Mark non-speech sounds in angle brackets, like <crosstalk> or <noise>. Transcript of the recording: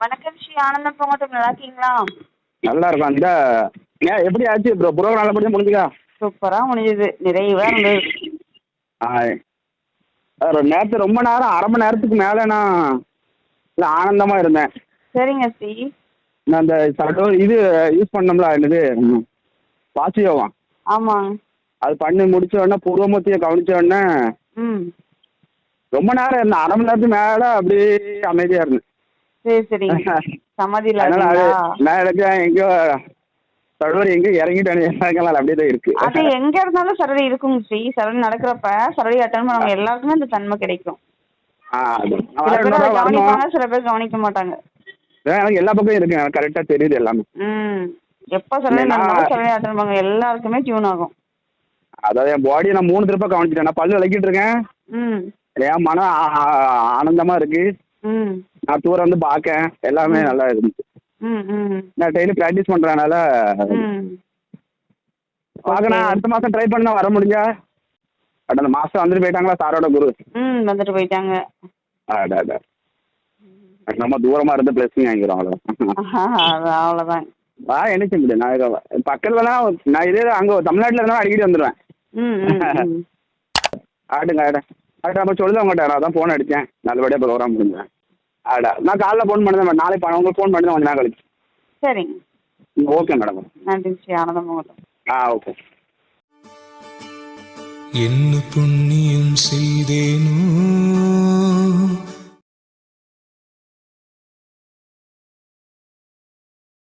வணக்கம் ஸ்ரீ ஆனந்தம் பொங்கட்டும் நல்லா இருக்கீங்களா நல்லா இருக்கும் அந்த எப்படி ஆச்சு ப்ரோ ப்ரோக்ராம் நல்லபடியாக முடிஞ்சுக்கா சூப்பரா முடிஞ்சது. நிறைவா இருந்தது நேற்று ரொம்ப நேரம் அரை மணி நேரத்துக்கு மேலே நான் இல்லை ஆனந்தமாக இருந்தேன். சரிங்க ஸ்ரீ. நான் அந்த சட்டோ இது யூஸ் பண்ணோம்ல என்னது? ம், வாசியோகம் ஆமாங்க அது பண்ணி முடிச்ச உடனே பூர்வமூர்த்தியை கவனிச்ச உடனே ம். ரொம்ப நேரம் இருந்தேன். அரை மணி நேரத்துக்கு மேலே அப்படியே அமைதியாக இருந்தேன். சரி சரி. <laughs> சமாதியில் நான் நினைச்சேன் எங்கேயோ எங்கேயோ இறங்கிட்டேன் அப்படியே தான் இருக்கு. அது எங்க இருந்தாலும் சரடி இருக்குங்க ஸ்ரீ. சரடி நடக்கிறப்ப சரடி அட்டன் பண்ணவங்க எல்லாருக்குமே அந்த தன்மை கிடைக்கும். சில பேர் அதை வரணும். கவனிப்பாங்க சில பேர் கவனிக்க மாட்டாங்க. எனக்கு எல்லா பக்கம் இருக்கு எனக்கு கரெக்டாக தெரியுது எல்லாமே. எப்போ சரடி நடந்தாலும் சரடி அட்டன் பண்ணுங்க எல்லாருக்குமே டியூன் ஆகும். அதாவது என் பாடியை நான் மூணு திருப்ப கவனிச்சிட்டேன். நான் பல்லு விளக்கிட்டு இருக்கேன். என் மனம் ஆனந்தமா இருக்கு. நான் தூரம் வந்து பார்க்கேன் எல்லாமே நல்லா இருந்துச்சு. நான் டெய்லி ப்ராக்டிஸ் பண்றதுனால பார்க்கணும் அடுத்த மாசம் ட்ரை பண்ண வர முடிஞ்சா? அந்த மாசம் வந்துட்டு போயிட்டாங்களா சாரோட குரு? ம் வந்துட்டு போயிட்டாங்க. அடா அடா. நம்ம தூரமா இருந்து பிளஸிங் வாங்கிக்கிறோம் அவ்வளோ அவ்வளோதான் வா என்ன செய்ய நான் இங்க பக்கத்துலலாம் நான் இதே அங்கே தமிழ்நாட்டில் இருந்தாலும் அடிக்கடி வந்துடுவேன் ஆடுங்க ஆட. ஆடு அப்போ சொல்லுது உங்கள்கிட்ட நான் தான் ஃபோன் அடித்தேன் நல்லபடியாக ப்ரோக்ராம் முடிஞ்சேன். ஆடா. நான் காலைல ஃபோன் பண்ணி தான் நாளைக்கு பண்ண உங்களுக்கு ஃபோன் பண்ணி தான் கொஞ்ச நேரம் கழிச்சு. சரிங்க. ஓகே மேடம் நன்றி ஸ்ரீ ஆனந்தம் ஆ ஓகே என்ன புண்ணியம் செய்தேனோ